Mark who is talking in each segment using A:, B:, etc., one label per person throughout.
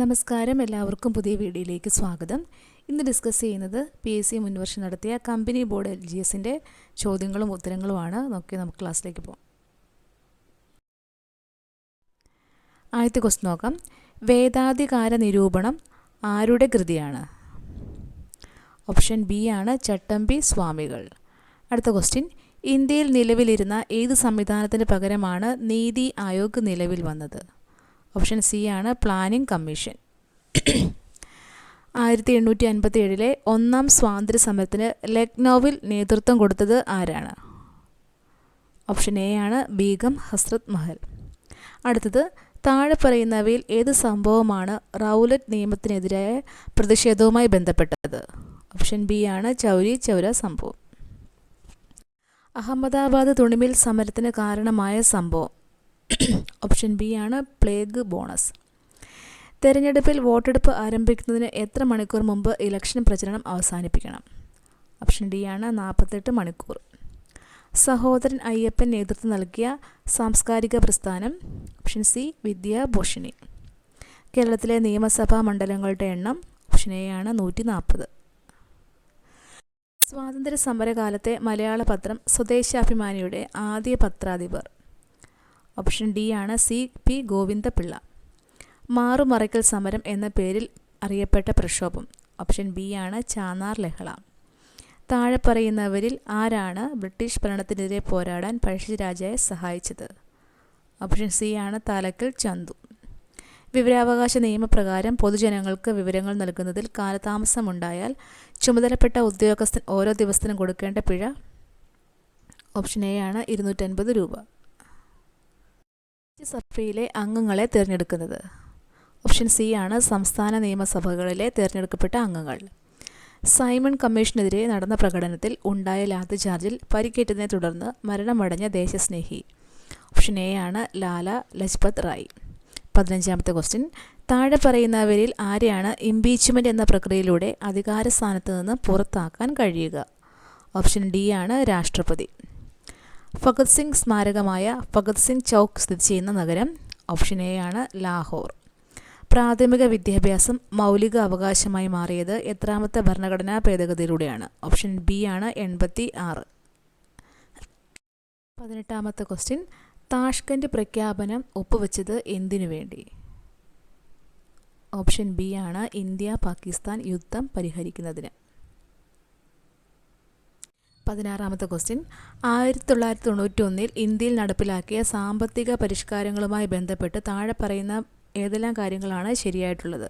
A: നമസ്കാരം. എല്ലാവർക്കും പുതിയ വീഡിയോയിലേക്ക് സ്വാഗതം. ഇന്ന് ഡിസ്കസ് ചെയ്യുന്നത് പി എസ് സി മുൻവർഷം നടത്തിയ കമ്പനി ബോർഡ് എൽ ജി എസിന്റെ ചോദ്യങ്ങളും ഉത്തരങ്ങളുമാണ്. നോക്കി നമുക്ക് ക്ലാസ്സിലേക്ക് പോകാം ആദ്യത്തെ ക്വസ്റ്റ് നോക്കാം. വേദാധികാര നിരൂപണം ആരുടെ കൃതിയാണ്? ഓപ്ഷൻ ബി ആണ് ചട്ടമ്പി സ്വാമികൾ. അടുത്ത ക്വസ്റ്റ്യൻ. ഇന്ത്യയിൽ നിലവിലിരുന്ന ഏത് സംവിധാനത്തിന് പകരമാണ് നീതി ആയോഗ് നിലവിൽ വന്നത്? ഓപ്ഷൻ സി ആണ് പ്ലാനിംഗ് കമ്മീഷൻ. ആയിരത്തി എണ്ണൂറ്റി അൻപത്തി ഏഴിലെ ഒന്നാം സ്വാതന്ത്ര്യ സമരത്തിന് ലക്നൌവിൽ നേതൃത്വം കൊടുത്തത് ആരാണ്? ഓപ്ഷൻ എ ആണ് ബീഗം ഹസ്രത് മഹൽ. അടുത്തത് താഴെ പറയുന്നവയിൽ ഏത് സംഭവമാണ് റൗലറ്റ് നിയമത്തിനെതിരായ പ്രതിഷേധവുമായി ബന്ധപ്പെട്ടത്? ഓപ്ഷൻ ബി ആണ് ചൗരി ചൗര സംഭവം. അഹമ്മദാബാദ് തുണിമിൽ സമരത്തിന് കാരണമായ സംഭവം. ഓപ്ഷൻ ബി ആണ് പ്ലേഗ് ബോണസ് തെരഞ്ഞെടുപ്പിൽ വോട്ടെടുപ്പ് ആരംഭിക്കുന്നതിന് എത്ര മണിക്കൂർ മുമ്പ് ഇലക്ഷൻ പ്രചരണം അവസാനിപ്പിക്കണം? ഓപ്ഷൻ ഡി ആണ് നാൽപ്പത്തെട്ട് മണിക്കൂർ. സഹോദരൻ അയ്യപ്പൻ നേതൃത്വം നൽകിയ സാംസ്കാരിക പ്രസ്ഥാനം. ഓപ്ഷൻ സി വിദ്യാഭൂഷണി കേരളത്തിലെ നിയമസഭാ മണ്ഡലങ്ങളുടെ എണ്ണം ഓപ്ഷൻ എ ആണ് നൂറ്റി നാൽപ്പത് സ്വാതന്ത്ര്യ സമരകാലത്തെ മലയാള പത്രം സ്വദേശാഭിമാനിയുടെ ആദ്യ പത്രാധിപർ. ഓപ്ഷൻ ഡി ആണ് സി പി ഗോവിന്ദപിള്ള. മാറുമറയ്ക്കൽ സമരം എന്ന പേരിൽ അറിയപ്പെട്ട പ്രക്ഷോഭം. ഓപ്ഷൻ ബി ആണ് ചാനാർ ലഹള. താഴെ പറയുന്നവരിൽ ആരാണ് ബ്രിട്ടീഷ് ഭരണത്തിനെതിരെ പോരാടാൻ പഴശ്ശിരാജയെ സഹായിച്ചത്? ഓപ്ഷൻ സി ആണ് താലക്കൽ ചന്തു. വിവരാവകാശ നിയമപ്രകാരം പൊതുജനങ്ങൾക്ക് വിവരങ്ങൾ നൽകുന്നതിൽ കാലതാമസമുണ്ടായാൽ ചുമതലപ്പെട്ട ഉദ്യോഗസ്ഥൻ ഓരോ ദിവസത്തിനും കൊടുക്കേണ്ട പിഴ? ഓപ്ഷൻ എ ആണ് ഇരുന്നൂറ്റൻപത് രൂപ. സഭയിലെ അംഗങ്ങളെ തിരഞ്ഞെടുക്കുന്നത്. ഓപ്ഷൻ സി ആണ് സംസ്ഥാന നിയമസഭകളിലെ തിരഞ്ഞെടുക്കപ്പെട്ട അംഗങ്ങൾ. സൈമൺ കമ്മീഷനെതിരെ നടന്ന പ്രകടനത്തിൽ ഉണ്ടായ ലാത്തിചാർജിൽ പരിക്കേറ്റതിനെ തുടർന്ന് മരണമടഞ്ഞ ദേശസ്നേഹി. ഓപ്ഷൻ എ ആണ് ലാല ലജ്പത് റായ്. പതിനഞ്ചാമത്തെ ക്വസ്റ്റ്യൻ താഴെ പറയുന്നവരിൽ ആരെയാണ് ഇംപീച്ച്മെന്റ് എന്ന പ്രക്രിയയിലൂടെ അധികാര സ്ഥാനത്ത് നിന്ന് പുറത്താക്കാൻ കഴിയുക? ഓപ്ഷൻ ഡി ആണ് രാഷ്ട്രപതി. ഭഗത് സിംഗ് സ്മാരകമായ ഫഗത് സിംഗ് ചൗക്ക് സ്ഥിതി ചെയ്യുന്ന നഗരം ഓപ്ഷൻ എ ആണ് ലാഹോർ. പ്രാഥമിക വിദ്യാഭ്യാസം മൗലിക അവകാശമായി മാറിയത് എത്രാമത്തെ ഭരണഘടനാ ഭേദഗതിയിലൂടെയാണ്. ഓപ്ഷൻ ബി ആണ് എൺപത്തി ആറ് പതിനെട്ടാമത്തെ ക്വസ്റ്റ്യൻ താഷ്കന്റ് പ്രഖ്യാപനം ഒപ്പുവെച്ചത് എന്തിനു വേണ്ടി? ഓപ്ഷൻ ബി ആണ് ഇന്ത്യ പാകിസ്ഥാൻ യുദ്ധം പരിഹരിക്കുന്നതിന്. പതിനാറാമത്തെ ക്വസ്റ്റ്യൻ. ആയിരത്തി തൊള്ളായിരത്തി തൊണ്ണൂറ്റി ഒന്നിൽ ഇന്ത്യയിൽ നടപ്പിലാക്കിയ സാമ്പത്തിക പരിഷ്കാരങ്ങളുമായി ബന്ധപ്പെട്ട് താഴെ പറയുന്ന ഏതെല്ലാം കാര്യങ്ങളാണ് ശരിയായിട്ടുള്ളത്?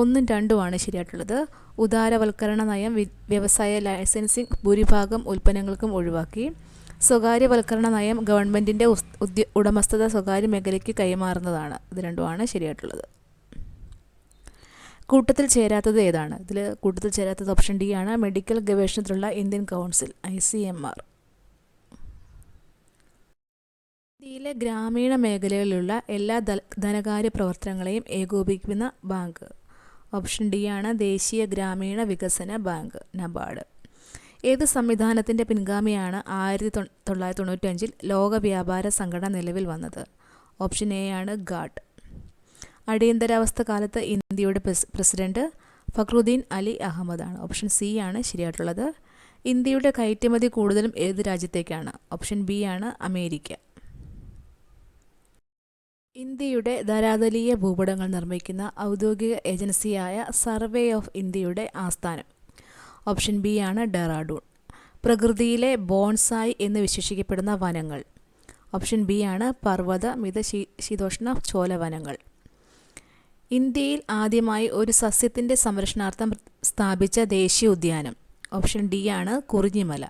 A: ഒന്നും രണ്ടുമാണ് ശരിയായിട്ടുള്ളത്. ഉദാരവൽക്കരണ നയം വ്യവസായ ലൈസൻസിംഗ് ഭൂരിഭാഗം ഉൽപ്പന്നങ്ങൾക്കും ഒഴിവാക്കി. സ്വകാര്യവൽക്കരണ നയം ഗവൺമെന്റിന്റെ ഉടമസ്ഥത സ്വകാര്യ മേഖലയ്ക്ക് കൈമാറുന്നതാണ്. ഇത് രണ്ടുമാണ് ശരിയായിട്ടുള്ളത്. കൂട്ടത്തിൽ ചേരാത്തത് ഏതാണ്? ഇതിൽ കൂട്ടത്തിൽ ചേരാത്തത് ഓപ്ഷൻ ഡി ആണ്. Medical ഗവേഷണത്തിലുള്ള Indian council I C M R. ഇന്ത്യയിലെ ഗ്രാമീണ മേഖലകളിലുള്ള എല്ലാ ധനകാര്യ പ്രവർത്തനങ്ങളെയും ഏകോപിപ്പിക്കുന്ന ബാങ്ക്. ഓപ്ഷൻ ഡി ആണ് ദേശീയ ഗ്രാമീണ വികസന ബാങ്ക് നബാർഡ്. ഏത് സംവിധാനത്തിന്റെ പിൻഗാമിയാണ് ആയിരത്തി തൊള്ളായിരത്തി തൊണ്ണൂറ്റഞ്ചിൽ ലോക വ്യാപാര സംഘടന നിലവിൽ വന്നത്? ഓപ്ഷൻ എ ആണ് ഗാഡ് അടിയന്തരാവസ്ഥ കാലത്ത് ഇന്ത്യയുടെ പ്രസിഡന്റ് ഫക്രുദ്ദീൻ അലി അഹമ്മദാണ്. ഓപ്ഷൻ സി ആണ് ശരിയായിട്ടുള്ളത്. ഇന്ത്യയുടെ കയറ്റുമതി കൂടുതലും ഏത് രാജ്യത്തേക്കാണ്? ഓപ്ഷൻ ബി ആണ് അമേരിക്ക. ഇന്ത്യയുടെ ധരാതലീയ ഭൂപടങ്ങൾ നിർമ്മിക്കുന്ന ഔദ്യോഗിക ഏജൻസിയായ സർവേ ഓഫ് ഇന്ത്യയുടെ ആസ്ഥാനം. ഓപ്ഷൻ ബി ആണ് ഡെറാഡൂൺ. പ്രകൃതിയിലെ ബോൺസായി എന്ന് വിശേഷിക്കപ്പെടുന്ന വനങ്ങൾ. ഓപ്ഷൻ ബി ആണ് പർവത മിത ശീതോഷ്ണ ചോലവനങ്ങൾ. ഇന്ത്യയിൽ ആദ്യമായി ഒരു സസ്യത്തിന്റെ സംരക്ഷണാർത്ഥം സ്ഥാപിച്ച ദേശീയ ഉദ്യാനം. ഓപ്ഷൻ ഡി ആണ് കുറിഞ്ഞിമല.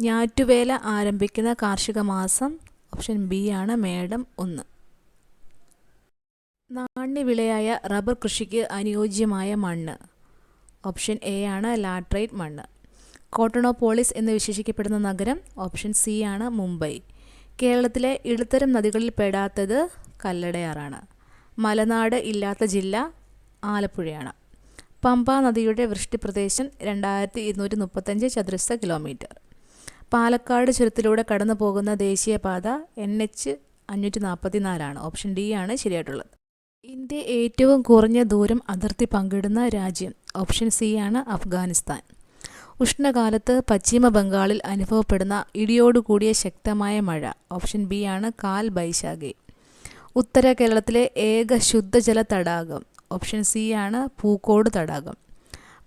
A: ഞാറ്റുവേല ആരംഭിക്കുന്ന കാർഷിക മാസം. ഓപ്ഷൻ ബി ആണ് മേഡം ഒന്ന്. നാണ്യവിളയായ റബ്ബർ കൃഷിക്ക് അനുയോജ്യമായ മണ്ണ്. ഓപ്ഷൻ എ ആണ് ലാട്രൈറ്റ് മണ്ണ്. കോട്ടണോപോളിസ് എന്ന് വിശേഷിക്കപ്പെടുന്ന നഗരം. ഓപ്ഷൻ സി ആണ് മുംബൈ. കേരളത്തിലെ ഇടത്തരം നദികളിൽ പെടാത്തത് കല്ലടയാറാണ്. മലനാട് ഇല്ലാത്ത ജില്ല ആലപ്പുഴയാണ്. പമ്പാ നദിയുടെ വൃഷ്ടിപ്രദേശം രണ്ടായിരത്തി ഇരുന്നൂറ്റി മുപ്പത്തഞ്ച് ചതുരശ്ര കിലോമീറ്റർ. പാലക്കാട് ചുരത്തിലൂടെ കടന്നു പോകുന്ന ദേശീയപാത എൻ എച്ച് അഞ്ഞൂറ്റി നാൽപ്പത്തി നാലാണ് ഓപ്ഷൻ ഡി ആണ് ശരിയായിട്ടുള്ളത്. ഇന്ത്യ ഏറ്റവും കുറഞ്ഞ ദൂരം അതിർത്തി പങ്കിടുന്ന രാജ്യം. ഓപ്ഷൻ സി ആണ് അഫ്ഗാനിസ്ഥാൻ. ഉഷ്ണകാലത്ത് പശ്ചിമ ബംഗാളിൽ അനുഭവപ്പെടുന്ന ഇടിയോടുകൂടിയ ശക്തമായ മഴ. ഓപ്ഷൻ ബി ആണ് കാൽ ബൈശാഖി. ഉത്തര കേരളത്തിലെ ഏക ശുദ്ധജല തടാകം. ഓപ്ഷൻ സി ആണ് പൂക്കോട് തടാകം.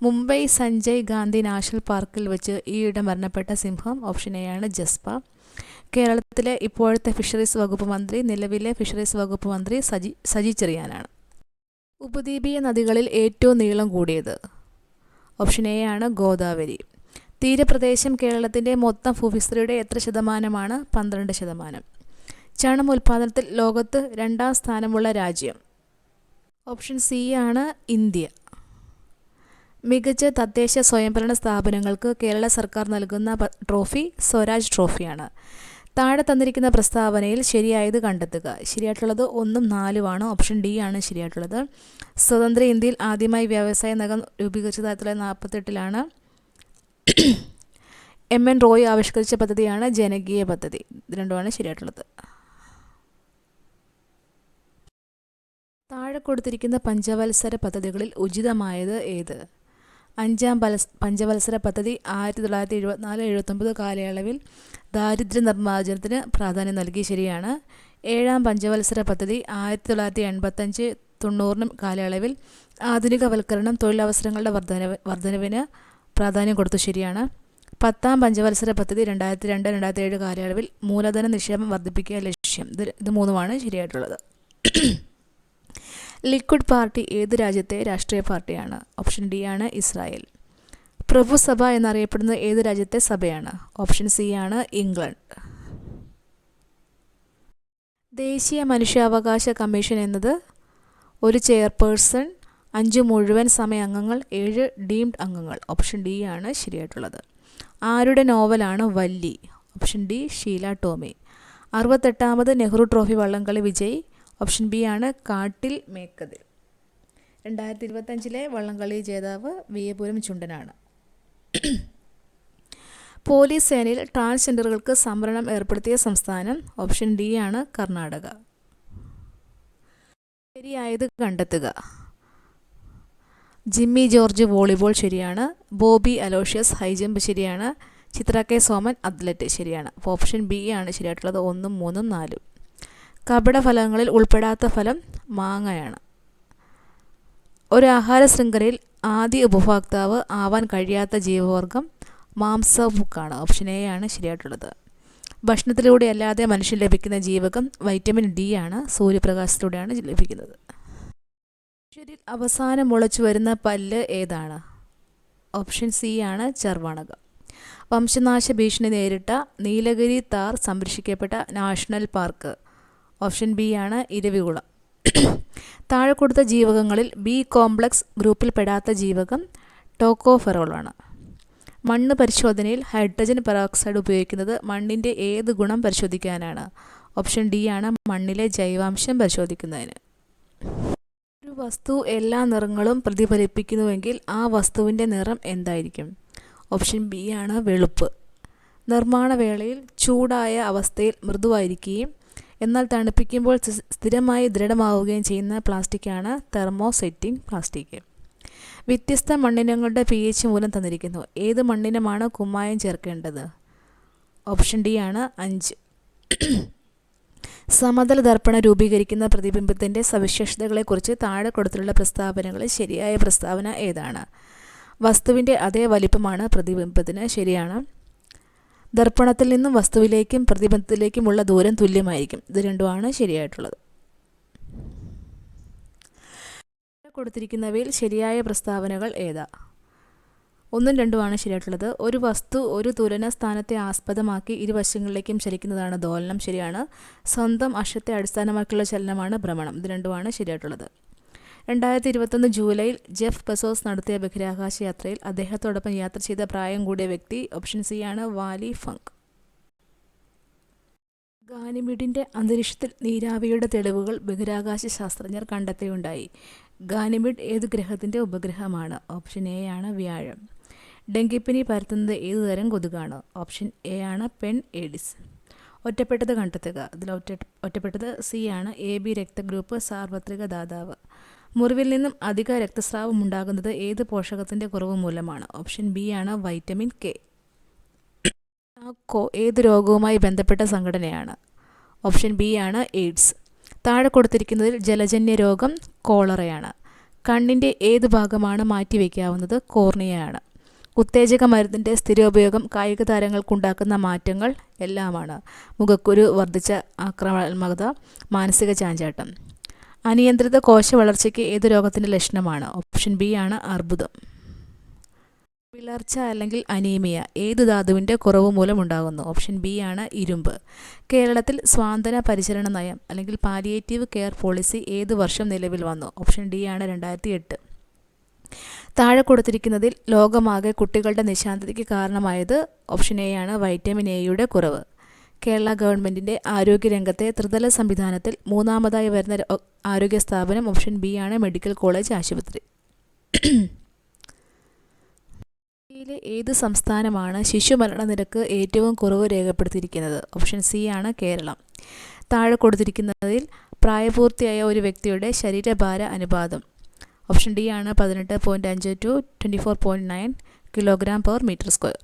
A: മുംബൈ സഞ്ജയ് ഗാന്ധി നാഷണൽ പാർക്കിൽ വെച്ച് ഈയിടെ മരണപ്പെട്ട സിംഹം. ഓപ്ഷൻ എ ആണ് ജസ്പ. കേരളത്തിലെ ഇപ്പോഴത്തെ ഫിഷറീസ് വകുപ്പ് മന്ത്രി നിലവിലെ ഫിഷറീസ് വകുപ്പ് മന്ത്രി സജി സജി ചെറിയാനാണ്. ഉപദ്വീപീയ നദികളിൽ ഏറ്റവും നീളം കൂടിയത്. ഓപ്ഷൻ എ ആണ് ഗോദാവരി. തീരപ്രദേശം കേരളത്തിന്റെ മൊത്തം ഭൂവിസ്തൃതിയുടെ എത്ര ശതമാനമാണ്? പന്ത്രണ്ട് ശതമാനം. ചണം ഉൽപ്പാദനത്തിൽ ലോകത്ത് രണ്ടാം സ്ഥാനമുള്ള രാജ്യം. ഓപ്ഷൻ സി ആണ് ഇന്ത്യ. മികച്ച തദ്ദേശ സ്വയംഭരണ സ്ഥാപനങ്ങൾക്ക് കേരള സർക്കാർ നൽകുന്ന ട്രോഫി സ്വരാജ് ട്രോഫിയാണ്. താഴെ തന്നിരിക്കുന്ന പ്രസ്താവനയിൽ ശരിയായത് കണ്ടെത്തുക. ശരിയായിട്ടുള്ളത് ഒന്നും നാലുമാണ്. ഓപ്ഷൻ ഡി ആണ് ശരിയായിട്ടുള്ളത്. സ്വതന്ത്ര ഇന്ത്യയിൽ ആദ്യമായി വ്യവസായ നഗം രൂപീകരിച്ചത് ആയിരത്തി നാൽപ്പത്തെട്ടിലാണ് എം എൻ റോയ് ആവിഷ്കരിച്ച പദ്ധതിയാണ് ജനകീയ പദ്ധതി. ഇത് രണ്ടുമാണ് ശരിയായിട്ടുള്ളത്. താഴെ കൊടുത്തിരിക്കുന്ന പഞ്ചവത്സര പദ്ധതികളിൽ ഉചിതമായത് ഏത്? അഞ്ചാം പലസ് പഞ്ചവത്സര പദ്ധതി ആയിരത്തി തൊള്ളായിരത്തി എഴുപത്തിനാല് എഴുപത്തൊമ്പത് കാലയളവിൽ ദാരിദ്ര്യ നിർമ്മാർജനത്തിന് പ്രാധാന്യം നൽകി ശരിയാണ്. ഏഴാം പഞ്ചവത്സര പദ്ധതി ആയിരത്തി തൊള്ളായിരത്തി എൺപത്തഞ്ച് തൊണ്ണൂറിനും കാലയളവിൽ ആധുനികവൽക്കരണം തൊഴിലവസരങ്ങളുടെ വർധനവ് വർധനവിന് പ്രാധാന്യം കൊടുത്തു ശരിയാണ്. പത്താം പഞ്ചവത്സര പദ്ധതി രണ്ടായിരത്തി രണ്ട് രണ്ടായിരത്തി ഏഴ് കാലയളവിൽ മൂലധന നിക്ഷേപം വർദ്ധിപ്പിക്കുക ലക്ഷ്യം. ഇത് ഇത് മൂന്നുമാണ് ശരിയായിട്ടുള്ളത്. ലിക്വിഡ് പാർട്ടി ഏത് രാജ്യത്തെ രാഷ്ട്രീയ പാർട്ടിയാണ്? ഓപ്ഷൻ ഡി ആണ് ഇസ്രായേൽ. പ്രഭുസഭ എന്നറിയപ്പെടുന്ന ഏത് രാജ്യത്തെ സഭയാണ്? ഓപ്ഷൻ സി ആണ് ഇംഗ്ലണ്ട്. ദേശീയ മനുഷ്യാവകാശ കമ്മീഷൻ എന്നത് ഒരു ചെയർപേഴ്സൺ അഞ്ച് മുഴുവൻ സമയ അംഗങ്ങൾ ഏഴ് ഡീംഡ് അംഗങ്ങൾ. ഓപ്ഷൻ ഡി ആണ് ശരിയായിട്ടുള്ളത്. ആരുടെ നോവലാണ് വല്ലി? Option D Sheela Tomy. അറുപത്തെട്ടാമത് Nehru trophy വള്ളംകളി വിജയ്. ഓപ്ഷൻ ബി ആണ് കാട്ടിൽ മേക്കതിൽ. രണ്ടായിരത്തി ഇരുപത്തഞ്ചിലെ വള്ളംകളി ജേതാവ് വിയപുരം ചുണ്ടനാണ്. പോലീസ് സേനയിൽ ട്രാൻസ്ജെൻഡറുകൾക്ക് സംവരണം ഏർപ്പെടുത്തിയ സംസ്ഥാനം ഓപ്ഷൻ ഡി ആണ് കർണാടക. ശരിയായത് കണ്ടെത്തുക. ജിമ്മി ജോർജ് വോളിബോൾ ശരിയാണ്. ബോബി അലോഷ്യസ് ഹൈജമ്പ് ശരിയാണ്. ചിത്ര കെ സോമൻ അത്ലറ്റ് ശരിയാണ്. ഓപ്ഷൻ ബി ആണ് ശരിയായിട്ടുള്ളത് ഒന്നും മൂന്നും നാലും. കപട ഫലങ്ങളിൽ ഉൾപ്പെടാത്ത ഫലം മാങ്ങയാണ്. ഒരു ആഹാര ശൃംഖലയിൽ ആദ്യ ഉപഭോക്താവ് ആവാൻ കഴിയാത്ത ജീവവർഗം മാംസഭുക്കാണ്. ഓപ്ഷൻ എ ആണ് ശരിയായിട്ടുള്ളത്. ഭക്ഷണത്തിലൂടെ അല്ലാതെ മനുഷ്യൻ ലഭിക്കുന്ന ജീവകം വൈറ്റമിൻ ഡി ആണ് സൂര്യപ്രകാശത്തിലൂടെയാണ് ലഭിക്കുന്നത്. മനുഷ്യരിൽ അവസാനം മുളച്ചു വരുന്ന പല്ല് ഏതാണ്? ഓപ്ഷൻ സി ആണ് ചർവാണകം. വംശനാശ ഭീഷണി നേരിട്ട നീലഗിരി താർ സംരക്ഷിക്കപ്പെട്ട നാഷണൽ പാർക്ക്. ഓപ്ഷൻ ബി ആണ് ഇരവികുളം. താഴെ കൊടുത്ത ജീവകങ്ങളിൽ ബി കോംപ്ലക്സ് ഗ്രൂപ്പിൽപ്പെടാത്ത ജീവകം ടോക്കോഫെറോളാണ് മണ്ണ് പരിശോധനയിൽ ഹൈഡ്രജൻ പെറോക്സൈഡ് ഉപയോഗിക്കുന്നത് മണ്ണിന്റെ ഏത് ഗുണം പരിശോധിക്കാനാണ്? ഓപ്ഷൻ ഡി ആണ് മണ്ണിലെ ജൈവാംശം പരിശോധിക്കുന്നതിന്. ഒരു വസ്തു എല്ലാ നിറങ്ങളും പ്രതിഫലിപ്പിക്കുന്നുവെങ്കിൽ ആ വസ്തുവിന്റെ നിറം എന്തായിരിക്കും? ഓപ്ഷൻ ബി ആണ് വെളുപ്പ്. നിർമ്മാണ വേളയിൽ ചൂടായ അവസ്ഥയിൽ മൃദുവായിരിക്കുകയും എന്നാൽ തണുപ്പിക്കുമ്പോൾ സ്ഥിരമായി ദൃഢമാവുകയും ചെയ്യുന്ന പ്ലാസ്റ്റിക്കാണ് തെർമോസെറ്റിംഗ് പ്ലാസ്റ്റിക്. വ്യത്യസ്ത മണ്ണിനങ്ങളുടെ പി എച്ച് മൂലം തന്നിരിക്കുന്നു. ഏത് മണ്ണിനമാണ് കുമ്മായം ചേർക്കേണ്ടത്? ഓപ്ഷൻ ഡി ആണ് അഞ്ച്. സമതല ദർപ്പണം രൂപീകരിക്കുന്ന പ്രതിബിംബത്തിന്റെ സവിശേഷതകളെക്കുറിച്ച് താഴെ കൊടുത്തിട്ടുള്ള പ്രസ്താവനകളിൽ ശരിയായ പ്രസ്താവന ഏതാണ്? വസ്തുവിന്റെ അതേ വലിപ്പമാണ് പ്രതിബിംബത്തിന് ശരിയാണ്. ദർപ്പണത്തിൽ നിന്നും വസ്തുവിലേക്കും പ്രതിബന്ധത്തിലേക്കുമുള്ള ദൂരം തുല്യമായിരിക്കും. ഇത് രണ്ടുമാണ് ശരിയായിട്ടുള്ളത്. കൊടുത്തിരിക്കുന്നവയിൽ ശരിയായ പ്രസ്താവനകൾ ഏതാ? ഒന്നും രണ്ടുമാണ് ശരിയായിട്ടുള്ളത്. ഒരു വസ്തു ഒരു തുലന സ്ഥാനത്തെ ആസ്പദമാക്കി ഇരുവശങ്ങളിലേക്കും ചലിക്കുന്നതാണ് ദോലനം ശരിയാണ്. സ്വന്തം അക്ഷത്തെ അടിസ്ഥാനമാക്കിയുള്ള ചലനമാണ് ഭ്രമണം. ഇത് രണ്ടുമാണ് ശരിയായിട്ടുള്ളത്. രണ്ടായിരത്തി ഇരുപത്തൊന്ന് ജൂലൈയിൽ ജെഫ് ബസോസ് നടത്തിയ ബഹിരാകാശ യാത്രയിൽ അദ്ദേഹത്തോടൊപ്പം യാത്ര ചെയ്ത പ്രായം കൂടിയ വ്യക്തി ഓപ്ഷൻ സി ആണ് വാലി ഫങ്ക്. ഗാനിമിഡിന്റെ അന്തരീക്ഷത്തിൽ നീരാവിയുടെ തെളിവുകൾ ബഹിരാകാശ ശാസ്ത്രജ്ഞർ കണ്ടെത്തിയുണ്ടായി. ഗാനിമിഡ് ഏത് ഗ്രഹത്തിന്റെ ഉപഗ്രഹമാണ്? ഓപ്ഷൻ എ ആണ് വ്യാഴം. ഡെങ്കിപ്പനി പരത്തുന്നത് ഏത് തരം കൊതുകാണ്? ഓപ്ഷൻ എ ആണ് പെൺ എഡിസ് ഒറ്റപ്പെട്ടത് കണ്ടെത്തുക. ഇതിൽ ഒറ്റ ഒറ്റപ്പെട്ടത് സി ആണ് എ ബി രക്തഗ്രൂപ്പ് സാർവത്രിക ദാതാവ്. മുറിവിൽ നിന്നും അധിക രക്തസ്രാവം ഉണ്ടാകുന്നത് ഏത് പോഷകത്തിന്റെ കുറവ് മൂലമാണ്? ഓപ്ഷൻ ബി ആണ് വൈറ്റമിൻ കെ. കോ ഏത് രോഗവുമായി ബന്ധപ്പെട്ട സംഘടനയാണ്? ഓപ്ഷൻ ബി ആണ് എയ്ഡ്സ്. താഴെ കൊടുത്തിരിക്കുന്നതിൽ ജലജന്യ രോഗം കോളറയാണ്. കണ്ണിന്റെ ഏത് ഭാഗമാണ് മാറ്റിവെക്കാവുന്നത്? കോർണിയയാണ്. ഉത്തേജക മരുന്നിന്റെ സ്ഥിരോപയോഗം കായിക താരങ്ങൾക്കുണ്ടാക്കുന്ന മാറ്റങ്ങൾ എല്ലാമാണ്. മുഖക്കുരു വർദ്ധിച്ച ആക്രമണാത്മകത മാനസിക ചാഞ്ചാട്ടം. അനിയന്ത്രിത കോശ വളർച്ചയ്ക്ക് ഏത് രോഗത്തിന്റെ ലക്ഷണമാണ്? ഓപ്ഷൻ ബി ആണ് അർബുദം. വിളർച്ച അല്ലെങ്കിൽ അനീമിയ ഏത് ധാതുവിന്റെ കുറവ് മൂലം ഉണ്ടാകുന്നു ഓപ്ഷൻ ബി ആണ് ഇരുമ്പ്. കേരളത്തിൽ സ്വാന്തന പരിചരണ നയം അല്ലെങ്കിൽ പാലിയേറ്റീവ് കെയർ പോളിസി ഏത് വർഷം നിലവിൽ വന്നു? ഓപ്ഷൻ ഡി ആണ് രണ്ടായിരത്തി എട്ട് താഴെ കൊടുത്തിരിക്കുന്നതിൽ ലോകമാകെ കുട്ടികളുടെ നിശാന്തതയ്ക്ക് കാരണമായത് ഓപ്ഷൻ എ ആണ് വൈറ്റമിൻ എയുടെ കുറവ്. കേരള ഗവൺമെന്റിന്റെ ആരോഗ്യരംഗത്തെ ത്രിതല സംവിധാനത്തിൽ മൂന്നാമതായി വരുന്ന ആരോഗ്യ സ്ഥാപനം ഓപ്ഷൻ ബി ആണ് മെഡിക്കൽ കോളേജ് ആശുപത്രി. ഇന്ത്യയിലെ ഏത് സംസ്ഥാനമാണ് ശിശുമരണ നിരക്ക് ഏറ്റവും കുറവ് രേഖപ്പെടുത്തിയിരിക്കുന്നത്? ഓപ്ഷൻ സി ആണ് കേരളം. താഴെ കൊടുത്തിരിക്കുന്നതിൽ പ്രായപൂർത്തിയായ ഒരു വ്യക്തിയുടെ ശരീരഭാര അനുപാതം. ഓപ്ഷൻ ഡി ആണ് പതിനെട്ട് പോയിന്റ് അഞ്ച് to twenty four point nine kilogram per metre square.